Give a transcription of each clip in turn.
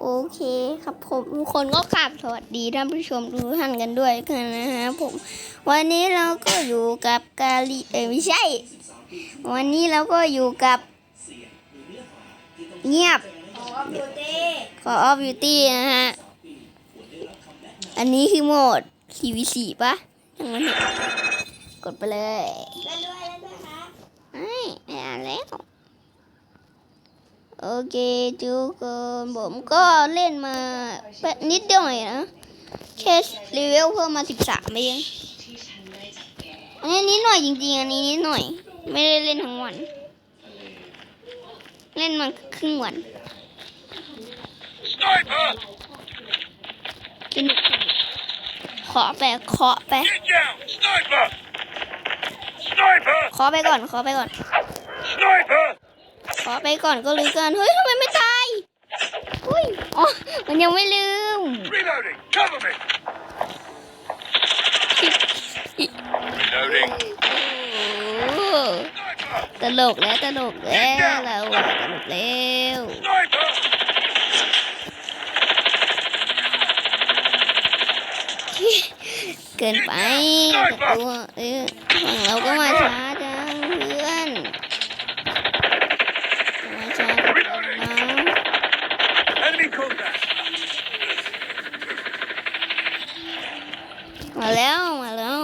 โอเคครับผมทุกคนก็กราบสวัสดีท่านผู้ชมทุกท่านกันด้วยกันนะฮะผม วันนี้เราก็อยู่กับกาลีเอ้ยไม่ใช่ วันนี้เราก็อยู่กับ เงียบขอออฟบิวตี้นะฮะ อันนี้คือโหมด CVC ปะยังมันเห็นกดไปเลยเล่นด้วยเล่นด้วยครับไม่ไม่อ่านแล้ว โอเคทุกคนผมก็เล่นมาแป๊บนิดเดียวเองนะแค่เลเวลเพิ่มมาสิบสามเองอันนี้นิดหน่อยจริงๆ อันนี้นิดหน่อย ไม่ได้เล่นทั้งวัน เล่นมาครึ่งวัน Sniper! สนุกขอไปเคาะไปขอไปก่อนขอไปก่อน อไปก่อนก็รู้กัน เฮ้ยทำไมไม่ตายอุ้ยอ๋อมันยังไม่ลืม Reloading! Cover me! Reloading! โอ้ Sniper! ตลกแล้วตลกแล้วเราอะตลกแล้ว Sniper! เกินไปแต่ตัวเออฝั่งเราก็มาช้า แล้วมาแล้ว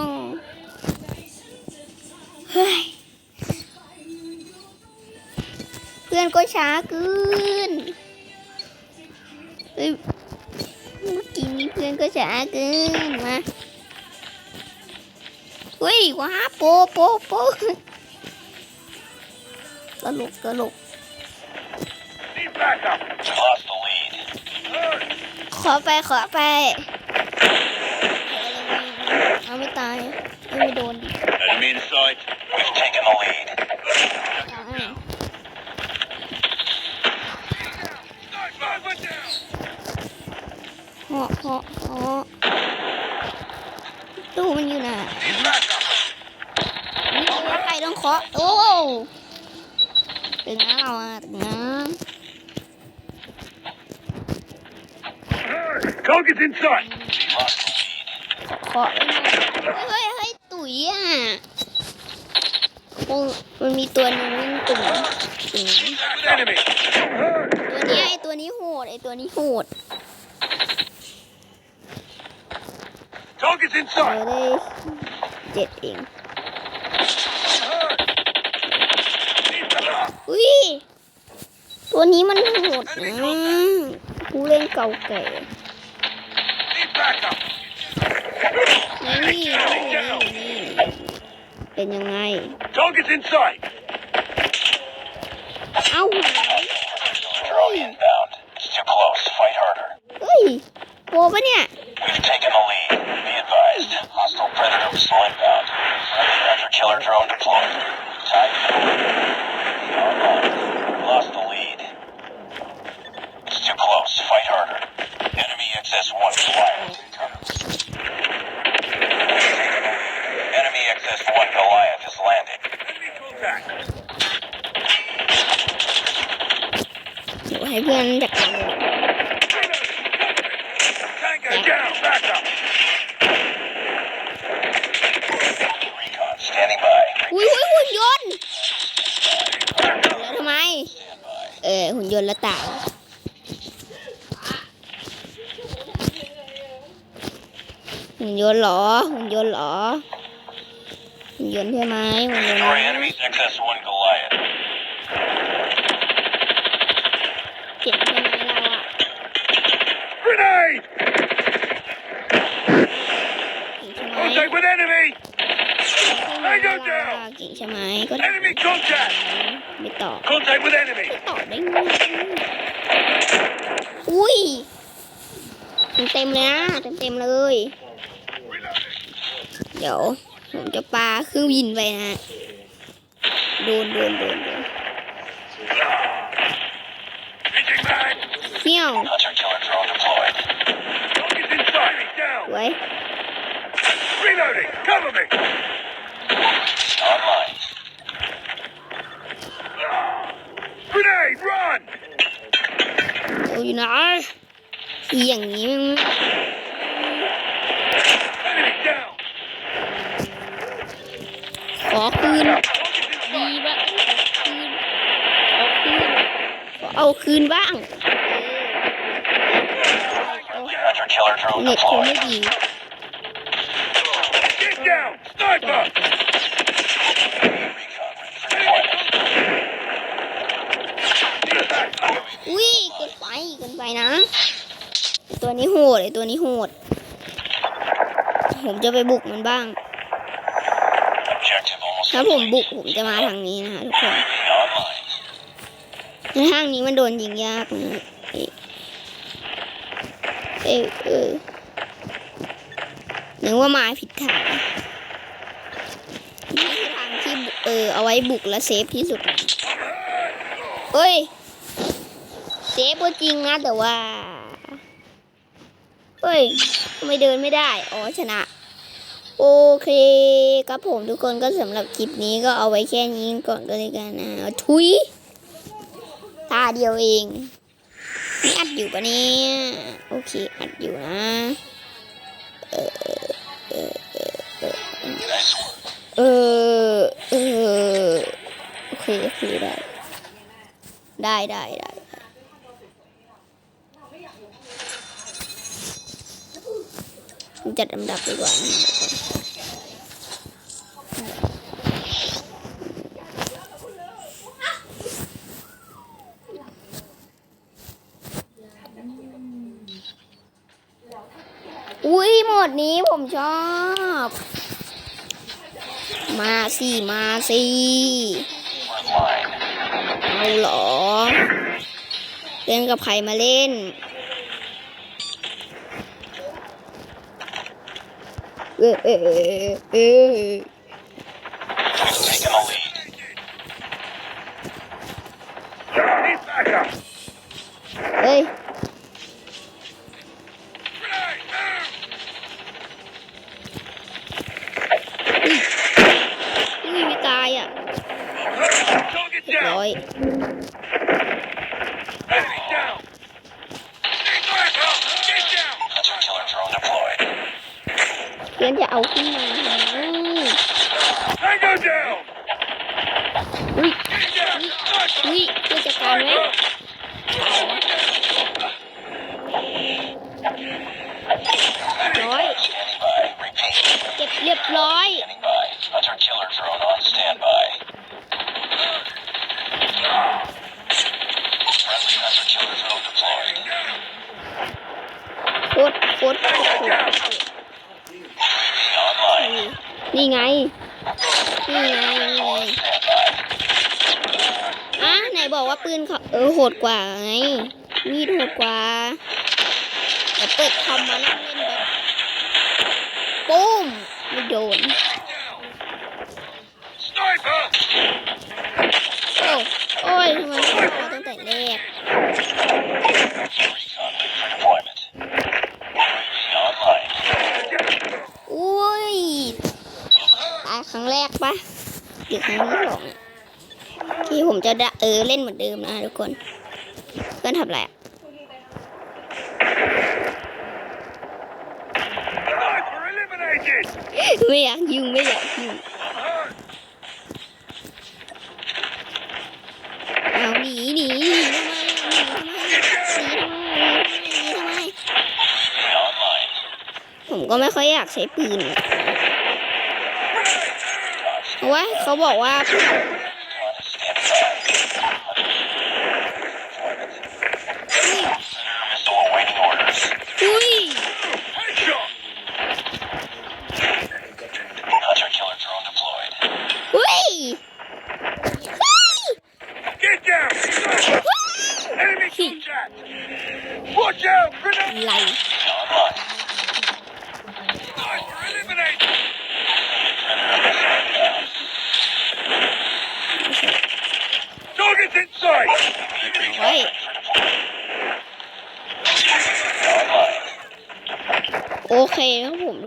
เฮ้ยเพื่อนก็ช้าเกินเฮ้ยเมื่อกี้นี้เพื่อนก็ช้าเกินมาเฮ้ยว้าโปโปโปตลกตลก Need backup! Lost the lead. ขอไปขอไปเอาไม่ตายเอาไม่ โดนดิ Enemy in sight. We've taken the lead. ตาย Sniper down! เหาะเหาะเหาะตู้มันอยู่ไหน Need backup! นี่แล้วใครต้องเคาะโอ้ตึงนะเราอะตึงนะ Target's in sight! เคาะไปหน่อยเฮ้ยเฮ้ยเฮ้ยตุ๋ย อะโอ้มันมีตัวหนึงวิ่งตุ่มตุ่ม With enemy! ตัวเนี้ยไอตัวนี้โหดไอตัวนี้โหด Target's in เรา sight! ได้เจ็ดเอง Need backup! อุ้ยตัวนี้มันโหดนะผู้เล่นเก่าแก่ Need backup! นี่นี่นี่นี่ เป็นยังไง Target's in sight! เอ้า Drone inbound. It's too close. Fight harder. เฮ้ยโปปะเนี่ย We've taken the lead. Be advised. Hostile predator missile inbound. Friendly hunter killer drone deployed. Time online. Lost the lead. It's too close. Fight harder. Enemy XS-1 Goliath Goliath is landed. Enemy contact. หนูให้เพื่อนจัดการเลย Tango down. Back up. Recon standing by. อุ้ยอุ้ยหุ่นยนต์แล้วทำไม เออหุ่นยนต์แล้วตายหุ่นยนต์เหรอ หุ่นยนต์เหรอ หุ่นยนต์ใช่ไหมหุ่นยนต์ Destroy นะ enemy's XS-1 Goliath. เก่งใช่ไหมเราอะ Grenade! เก่งใช่ไหม Contact with enemy! เราอะเก่งใช่ไหมก็ Enemy contact! ไม่ตอบ Contact with enemy! ตอบได้ไงอุ้ยเต็มเต็มๆเลยนะเต็มเต็มๆเลย เดี๋ยว ผมจะปาคืองบินไปนะโดนโดนโดนโดนเที่ยวไว้อยู่ไหอย่างนี้ Enemy down. ข อคืน ดีบ้างคืนขอคืน ขอเอาคืนบ้าง Friendly hunter killer drone เน็ตคงไม่ deployed. ดี Get down. Sniper. Recon ready for deployment. อุ้ยเกินไปเกินไปนะไอ้ตัวนี้โหดไอตัวนี้โหด ผมจะไปบุกมันบ้าง Objective almost ถ้าผมบุกผมจะมาทางนี้นะคะทุกคนในทางนี้มันโดนยิงยากนะเอเอเออนึกว่ามาผิดทางนี่คือทางที่เออเอาไว้บุกและเซฟที่สุดเอ้ย เซฟก็จริงนะแต่ว่าเฮ้ยทำไมเดินไม่ได้ อ๋อชนะ โอเคครับผมทุกคนก็สำหรับคลิปนี้ก็เอาไว้แค่นี้ก่อนก็เลยกันนะทุยตาเดียวเองอัดอยู่ปะเนี่ยโอเคอัดอยู่นะเออเออโอเคโอเคได้ได้ได้ได้ได้จัดลำดับดีกว่า อุ้ยหมดนี้ผมชอบ มาสิมาสิเอาหรอ เล่นกับใครมาเล่น เออเออเออเออ Taking the lead. Need backup. เฮ้ย Grenade, move. อุ้ยไม่ตายอะ Target เรียบ down. ร้อย Enemy down. Need backup. Get down. Hunter killer drone deployed. เพื่อนจะเอาขึ้นมาทำไม Tango down. อุ้ย Get down. อุ้ยเพื่อจัดการไหมร้อย Standing by. Repeat. เก็บเรียบร้อย Standing by. Hunter killer drone on standby. Friendly hunter killer drone deployed. โคตรโคตรโคตรโคตร Online. นี่ไง นี่ไง นี่ไง Standby. อะไหนบอกว่าปืน เออโหดกว่าไงมีดโหดกว่าเดี๋ยวเปิดคอมมานั่งเล่นแบบปุ้มไม่โดนโอ้โอ้ยทำไมไม่พอตั้งแต่แรกอุ้ยตายครั้งแรกปะหรือครั้งที่สองอะ ที่ผมจะเออเล่นเหมือนเดิมนะทุกคน เพื่อนทำอะไรอะไม่อยากยุ่งไม่อยากยุ่งเอาหนีหนีดีทำไมดีทำไมดีทำไมผมก็ไม่ค่อยอยากใช้ปืนเพราะว่าเขาบอกว่า Recon is standing by. Deployment. Missile awaiting orders. อุ้ย Headshot. Hunter killer drone deployed. อุ้ยเฮ้ย Get down. Sniper. Enemy contact. Watch out. Grenade. ไหล Online. Sniper eliminated. Targets in sight. ไว้ Online. โอเคครับผม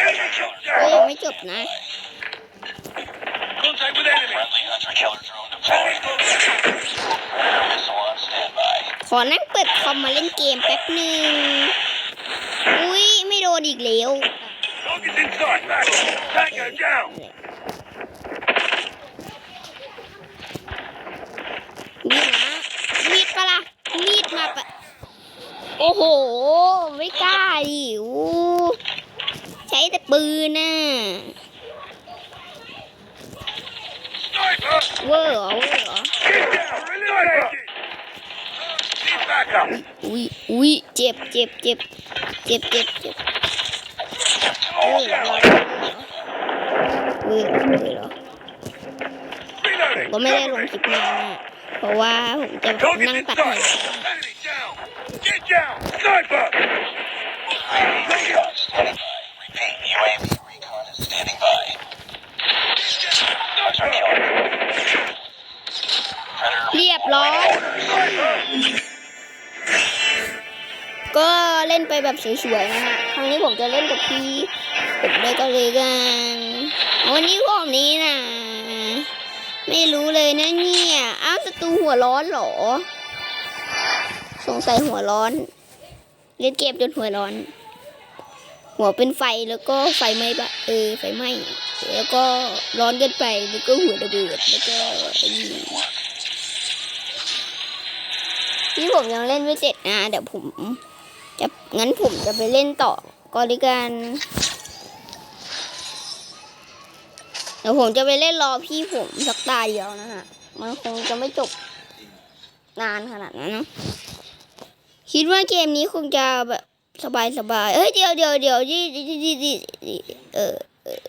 Enemy ก็ยัง contact. ไม่จบนะ Contact with enemy. Friendly hunter killer drone deployed. Missile on standby. ข อนั่งเปิดคอมมาเล่นเกมแป๊บหนึ่ง อุ้ยไม่โดนอีกแล้ว Target's inside, man. Tango down. มีดนะมีดปะล่ะมีดมาปะโอ้โห ไม่กล้าดิอู้ใช้แต่ปืนน่ะ Sniper! เวอร์เหรอเวอร์เหรอ Get down! Sniper! Need backup. อุ้ยอุ้ยเจ็บเจ็บเจ็บ เจ็บเจ็บเจ็บเวอ All ร์เหรอ down. เวอร์เหรอเวอร์เหรอ Reloading. ก็ไม่ได้ล Cover ง me. คลิปนานน่ะเพราะว่าผมจะ Target's นั่งตัด inside. ให้ Enemy เล่นไปแบบสวยๆนะฮะ ครั้งนี้ผมจะเล่นกับพี่ผมเลยก็เลยกัน วันนี้ผมนี้นะไม่รู้เลยนะเนี่ย อ้าวศัตรูหัวร้อนเหรอ สงสัยหัวร้อน เล่นเกมจนหัวร้อน หัวเป็นไฟแล้วก็ไฟไหม้ปะเออไฟไหม้ แล้วก็ร้อนเกินไป แล้วก็หัวระเบิด แล้วก็ไอ้นี่ที่ผมยังเล่นไม่เสร็จนะเดี๋ยวผม งั้นผมจะไปเล่นต่อก็ด้วยกันเดี๋ยวผมจะไปเล่นรอพี่ผมสักตาเดียวนะฮะ มันคงจะไม่จบนานขนาดนั้นนะ คิดว่าเกมนี้คงจะแบบสบายสบายเอ้ยเดี๋ยวเดี๋ยวเดี๋ยวดิดิดิดิดิดิเออเออ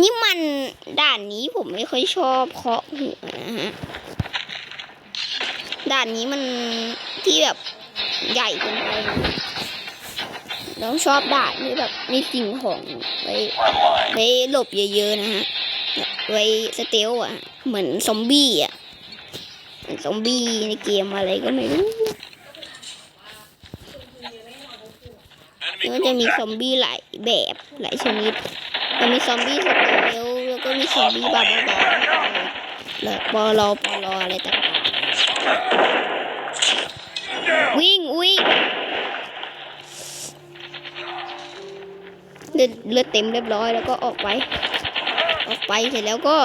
นี่มันด่านนี้ผมไม่ค่อยชอบเคาะหัวนะฮะ ด่านนี้มันที่แบบใหญ่เกินไป นะเราชอบด่านที่แบบมีสิ่งของไว้ไว้หลบเยอะๆนะฮะ ไว้สเตลอะ เหมือนซอมบี้อะเหมือนซอมบี้ในเกมอะไรก็ไม่รู้มันจะมีซอมบี้หลายแบบหลายชนิดจะมีซอมบี้สเตลแล้วก็มีซอมบี้บาบาบาแล้วปลอปลออะไรต่างๆวิ่งวิ่ง เลือดเลือดเต็มเรียบร้อยแล้วก็ออกไป ออกไปเสร็จแล้วก็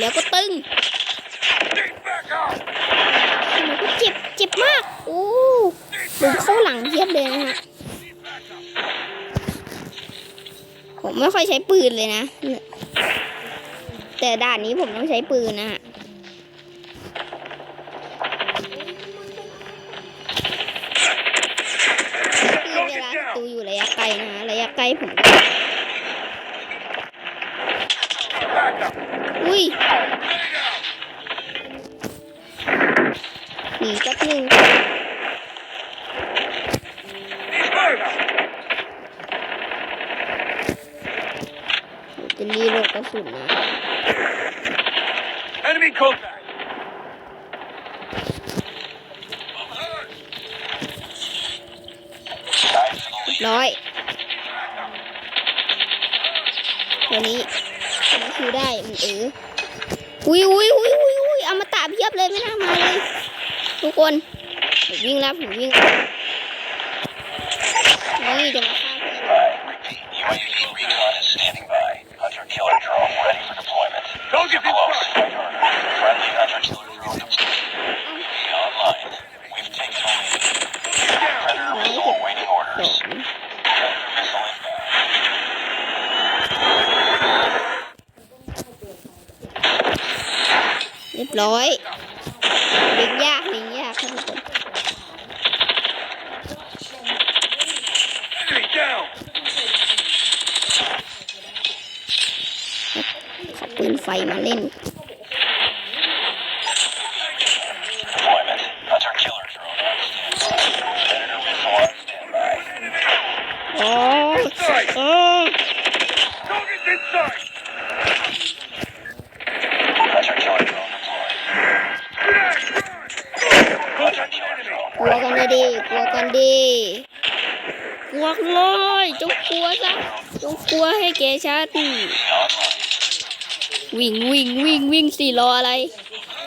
แล้วก็ตึงแล้วก็เจ็บเจ็บมากโอ้ลุมเข้าหลังเทียบเลยนะฮะผมไม่ค่อยใช้ปืนเลยนะ แต่ด่านนี้ผมต้องใช้ปืนนะฮะ อุ้ย Lay down. หนีแป๊บนึง Need backup. จะรีโหลดกระสุนนะ Enemy contact. Alert. ร้อยตัวนี้ตัวนี้คือได้มัน เอออุ้ยอุ้ยอุ้ยอุ้ยอุ้ยเอามาตาเพียบเลยไม่น่ามาเลย ทุกคนผมวิ่งแล้วผมวิ่งนี่จะมาฆ่าเพื่อน By. ร้อยเล่นยากเล่นยากครับทุกคนขับปืนไฟมาเล่น Deployment. Hunter killer drone on standby. Predator missile on standby. อ๋อเออ Target's inside. Hunter killer drone deployed. Hunter killer drone กลัวกันเลยดิ กลัวกันดิกลัวเลยจงกลัวซะจงกลัวให้แกชัดวิ่งวิ่งวิ่งวิ่งสี่รออะไร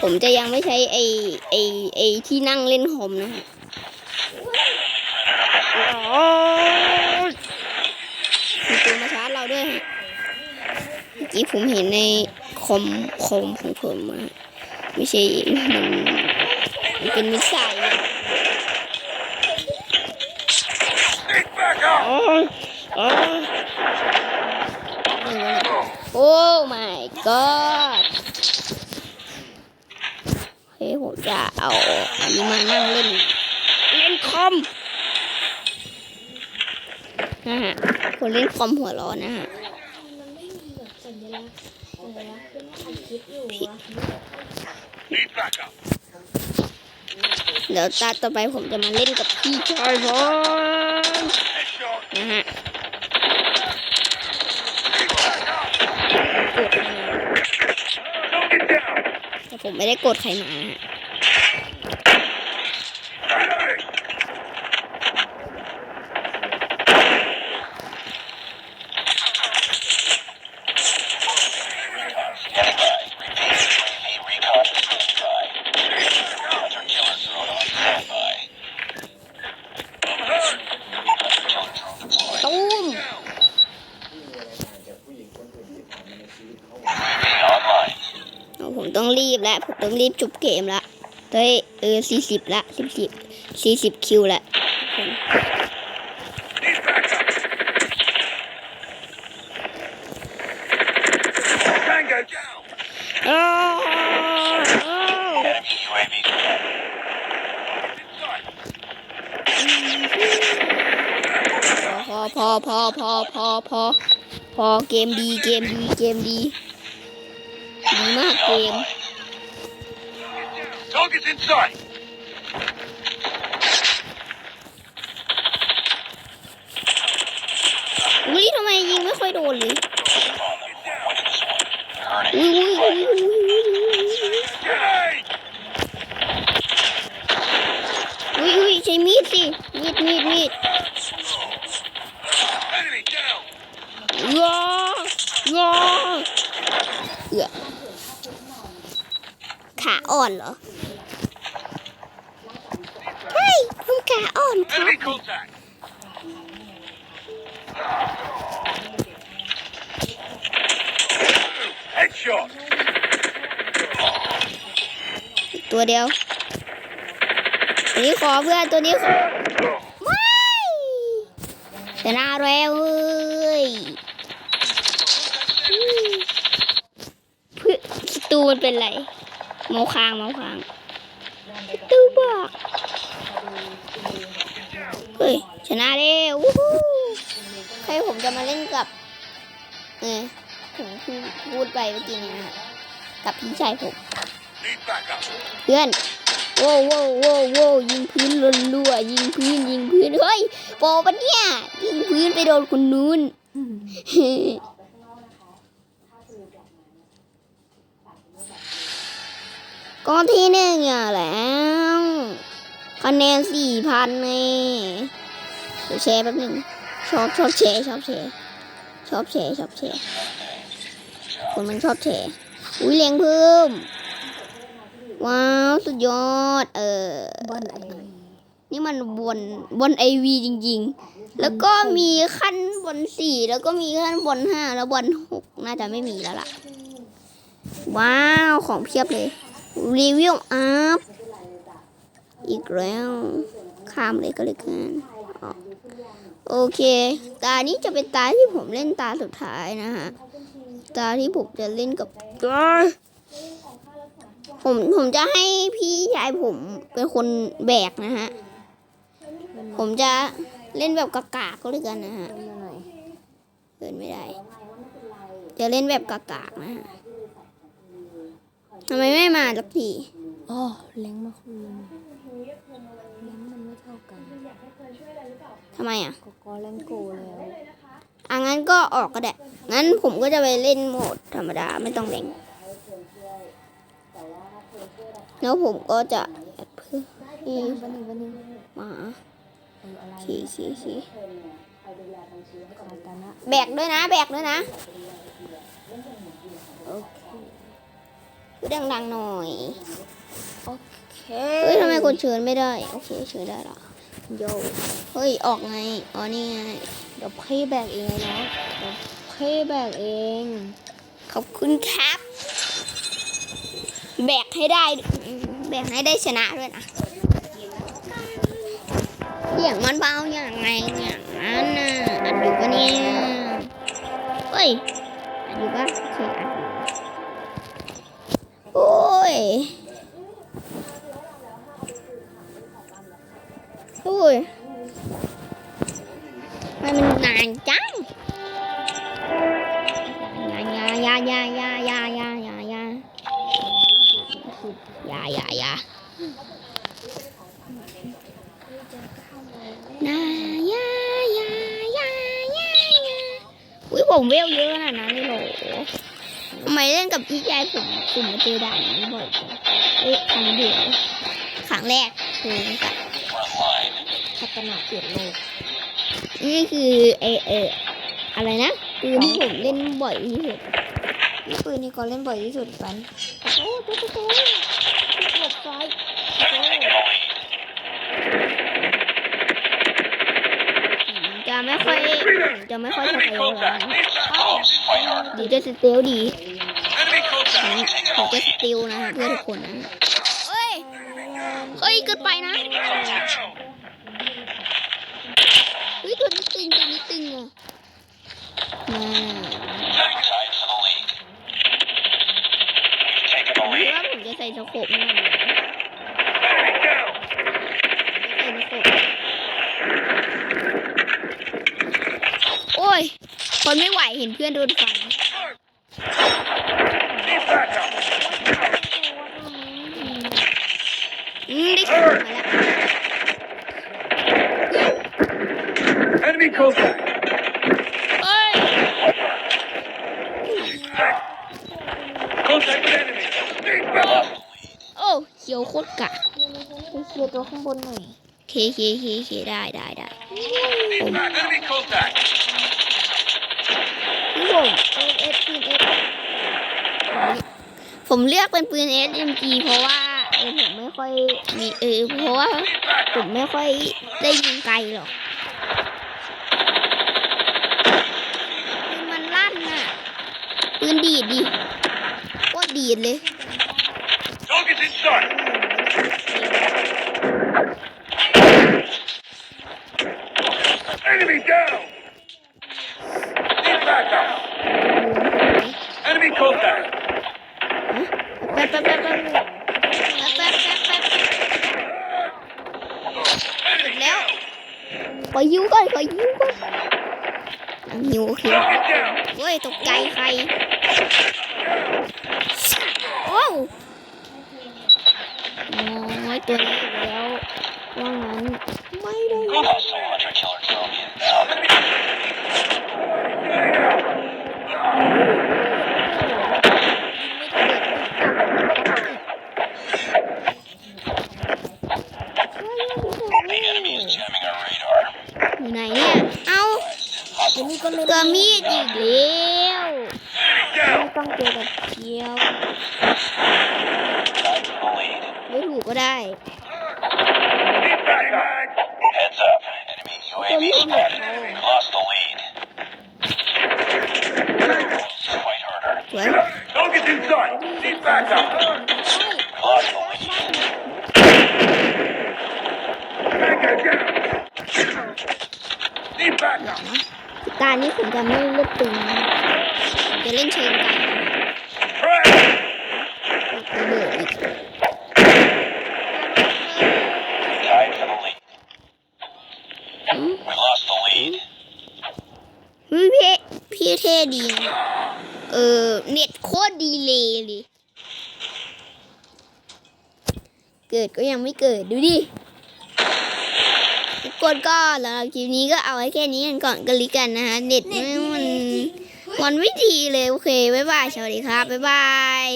ผมจะยังไม่ใช้ไอไอไอที่นั่งเล่นคอมนะฮะมีตัวมาชาร์จเราด้วยเมื่อกี้ผมเห็นในคอมคอมของผมอะไม่ใช่มันเป็นมิสไซล โอ้ my god เฮ้ยผมจะเอาอันนี้มานั่งเล่น เล่นคอมนะฮะคนเล่นคอมหัวร้อนนะฮะเดี๋ยวตาต่อไปผมจะมาเล่นกับพี่ชายผมนะฮะ ผมไม่ได้กดใครมานะฮะ Enemy. Standing by. Repeat. UAV recon standing by. Hunter killer drone on standby. Hunter killer drone deployed. ตุ้ม Online. เอาผมต้องรีบแล้ว ผมต้องรีบจบเกมละเฮ้ยเออสี่สิบละสิบสิบสี่สิบคิวละ Need backup. Tango down. อ้พอพอพอพอพอพอพอเกมดีเกมดีเกมดีดีมากเกม inside. อุ้ยทำไมยิงไม่ค่อยโดนเลย We're winning this one. Earning อุ้ยอุ้ยอุ้ยอุ้ยอุ้ยอุ้ย Grenade! อุ้ยอุ้ยใช้มีดสิมีดมีดมีด Enemy down! ว้าวว้าเออขาอ่อนเหรอเฮ้ยผมขาอ่อนครั บ Enemy contact! Headshot! ตัวเดียว ตัวนี้ขอเพื่อนตัวนี้ขอไม่ชนะแล้วเว้ยอืมเพื่อศัตรูมันเป็นไรเมาค้างเมาค้างศัตรูบอก เฮ้ย ชนะแล้ววู้ฮู้ใครผมจะมาเล่นกับ เออผมพูดไปเมื่อกี้นี้นะกับพี่ชายผม เพื่อนโว้วโว้วโว้วโว้ยิงพื้นล้นรัวยิงพื้นยิงพื้นเฮ้ยโปรปะเนี่ยยิงพื้นไปโดนคนนู้นก็ที่หนึ่งอะแล้ว คะแนนสี่พันเดี๋ยวแชร์แป๊บหนึงชอบชอบแชร์ชอบแชร์ชอบแชร์ชอบแชร์คนมันชอบแชร์อุ้ยเลี้ยงเพิ่ม ว้าว สุดยอด เออบอลไอนี่มันบนบนไอวีจริง ๆ แล้วก็มีขั้นบนสี่แล้วก็มีขั้นบนห้าแล้วบนหกน่าจะไม่มีแล้วล่ะ ว้าว ของเพียบเลยรีวิวอัพ อีกแล้วข้ามเลยก็เลยกันโอเค ตานี้จะเป็นตาที่ผมเล่นตาสุดท้ายนะฮะ ตาที่ผมจะเล่นกับผมผมจะให้พี่ชายผมเป็นคนแบกนะฮะ ผมจะเล่นแบบกากาก็เลยกันนะฮะเดินไม่ได้ จะเล่นแบบกากากนะฮะทำไมไม่มาสักทีอ๋อเล้งมาคืน ทำไมอะก็ก็เล้งโกแล้วอะงั้นก็ออกก็ได้ งั้นผมก็จะไปเล่นโหมดธรรมดาไม่ต้องแรงแล้วผมก็จะแอดเพื่อที่วันนึงวันนึงหมาเอออะไรขี่ขี่ขี่คาตานะแบกด้วยนะแบกด้วยนะโอเคพูดดังๆหน่อย โอเคเฮ้ยทำไมคนเชิญไม่ได้ โอเคเชิญได้ละ โยเฮ้ย ออกไง อ๋อ นี่ไง เดี๋ยวพี่แบกเองเลยนะเดี๋ยวพี่แบกเอง ขอบคุณครับ แบกให้ได้ แบกให้ได้ชนะด้วยนะอย่างมันเบาอย่างไงอย่างนั้นน่ะอัดอยู่ปะเนี่ยเฮ้ย อัดอยู่ปะโอเคอัดโอ้ย ยทำไมันมันนานจังยายายายายายายายายายายายานายายายายายาอุ้ยผมเวลเยอะขนาดนั้นเลยเหรอทำไมเล่นกับพี่ยายผมผมมาเจอด่านนี้บ่อยจังเอ๊ะครั้งเดียวครั้งแรกคือกับ พัฒนาเปลี่ยนโลก นี่คือเอเอออะไรนะปืนที่ผมเล่นบ่อยที่สุดนี่ปืนนี่ก็เล่นบ่อยที่สุดกันโอ้โหโอ้โหหลบซ้ายจะไม่ค่อยจะไม่ค่อยสเต Enemy ลแล้วดีจะสเตลดีผมจะสเตลนะเพื่อทุกคนนะเฮ้ยเฮ้ยเกินไปนะ Enemy contact. เฮ้ยตัวนี้ตึงตัวนี้ตึงอะมา Tied for the lead. We've taken the หรื อ lead. ว่าผมจะใส่สโคปนี่นะ Enemy down. ใส่สโคปโอ้ย คนไม่ไหวเห็นเพื่อนโดนฟัน Need backup. อืมได้ขึ้นมาแล้ว Enemy contact. เฮ้ย Contact with enemy. Need backup. โอ้เขียวโคตรกะ ไปเคลียร์ ตัวข้างบนหน่อยเคเคเคเคได้ได้ได้ Enemy contact. พี่ผมเอสเอสปืนเอสผมเลือกเป็นปืน SMG เพราะว่าเออผมไม่ค่อยมีเออเพราะว่า Need ผ backup. มไม่ค่อยได้ยิงไกลหรอกปืนมันลั่นน่ะปืนดีดดิโคตรดีดเลย Target in sight. Enemy down! Need backup! Enemy contact! Ờ, khỏi díu coi khỏi díu coi ăn nhiều khi với tục cay hay wow ngồi tôi đéo quan mạnh mấy đây อยู่ไหนเนี่ย เอ้าตัวนี้ก็เล่นตัวมีดอีก ตารนี้ผมจะไม่เลือกตึงจะเล่นเชิงก่นะ Crash. ระเบิดอีก Tied for the lead. อืม We lost the lead. เพี่พี่เท่ดีนะเออเน็ตโคตรดีเลยเลย เกิดก็ยังไม่เกิดดูดิ คนก็สำหรับคลิปนี้ก็เอาไว้แค่นี้กันก่อนกันลิกันนะฮะเน็ตมันมันไม่ดีเลยโอเคบ๊ายบายสวัสดีครับบ๊ายบาย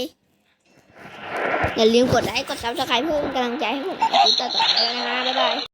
อย่าลืมกดไลค์กดซับสไครป์เพื่อเป็นกำลังใจให้ผมในคลิปต่อๆไปด้วยนะฮะบ๊ายบาย